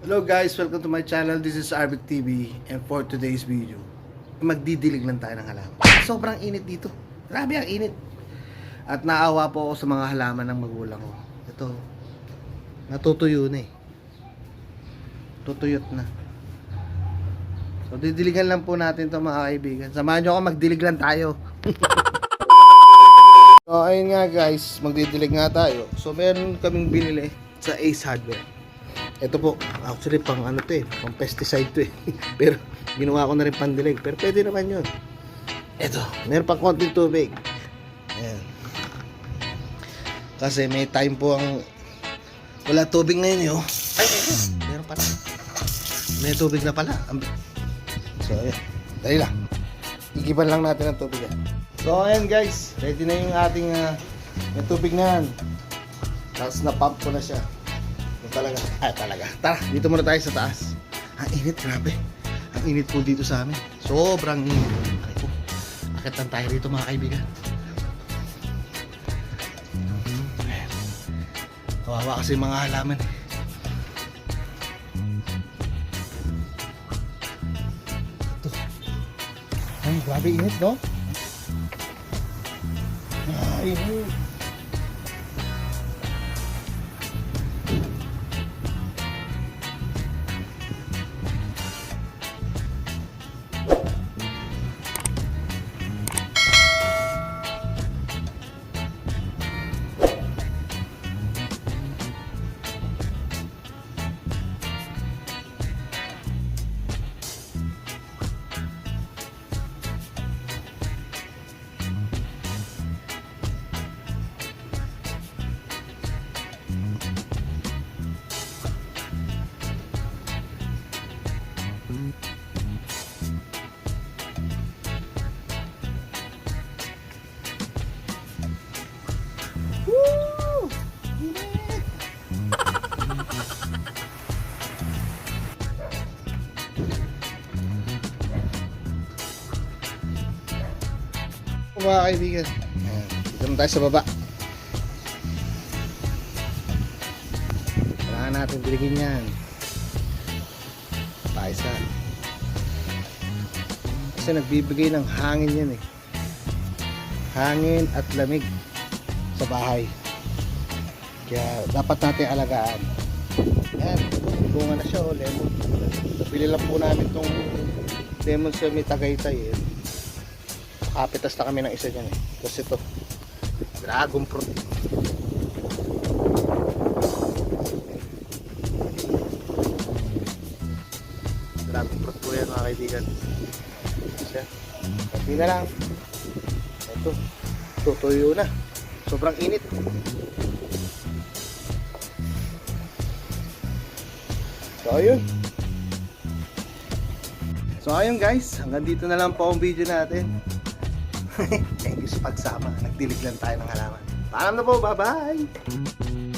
Hello guys, welcome to my channel. This is Arbic TV and for today's video, magdidilig lang tayo ng halaman. Sobrang init dito. Grabe ang init. At naawa po ako sa mga halaman ng magulang ko. Ito, natutuyo na eh. Tutuyot na. So didiligan lang po natin to mga kaibigan. Samahan nyo ako, magdilig lang tayo. so ayun nga guys, magdidilig nga tayo. So meron kaming binili sa Ace Hardware. Ito po, actually pang ano to eh, pang pesticide to eh. Pero ginawa ko na rin pandilig. Pero pwede naman yun. Ito, meron pang konting tubig. Ayan. Kasi may time po ang wala tubig ngayon yo. Ay, ay, ay, meron pala. May tubig na pala. So, ayan. Dali lang. Igiban lang natin ang tubig yan. So, ayan guys. Ready na yung ating ah, may tubig na yan. Tapos na-pump ko na siya. Talaga. Ay, talaga. Tara, dito muna tayo sa taas. Ang init, grabe. Ang init po dito sa amin. Sobrang init. Ay po. Akit lang tayo rito mga kaibigan. Ayan. Kawawa kasi mga halaman. eh. Ay, grabe init, no? Ay, init. Mga kaibigan, ayan, dito na tayo sa baba. Kailangan natin diligin yan. Paisa. Kasi nagbibigay ng hangin yan eh. Hangin at lamig sa bahay. Kaya dapat natin alagaan. Yan, bunga na siya o lemon. Nabili lang po namin tong lemon sa may Tagaytay eh. Kapitas na kami ng isa dyan eh. Kasi ito, dragon fruit. Dragon fruit po yan mga kaibigan. Siya. Pati na lang. Ito, tutuyo na. Sobrang init. So ayun. So ayun guys, hanggang dito na lang po ang video natin. Thank you sa pagsama. Nagdilig lang tayo ng halaman. Paalam na po, bye-bye!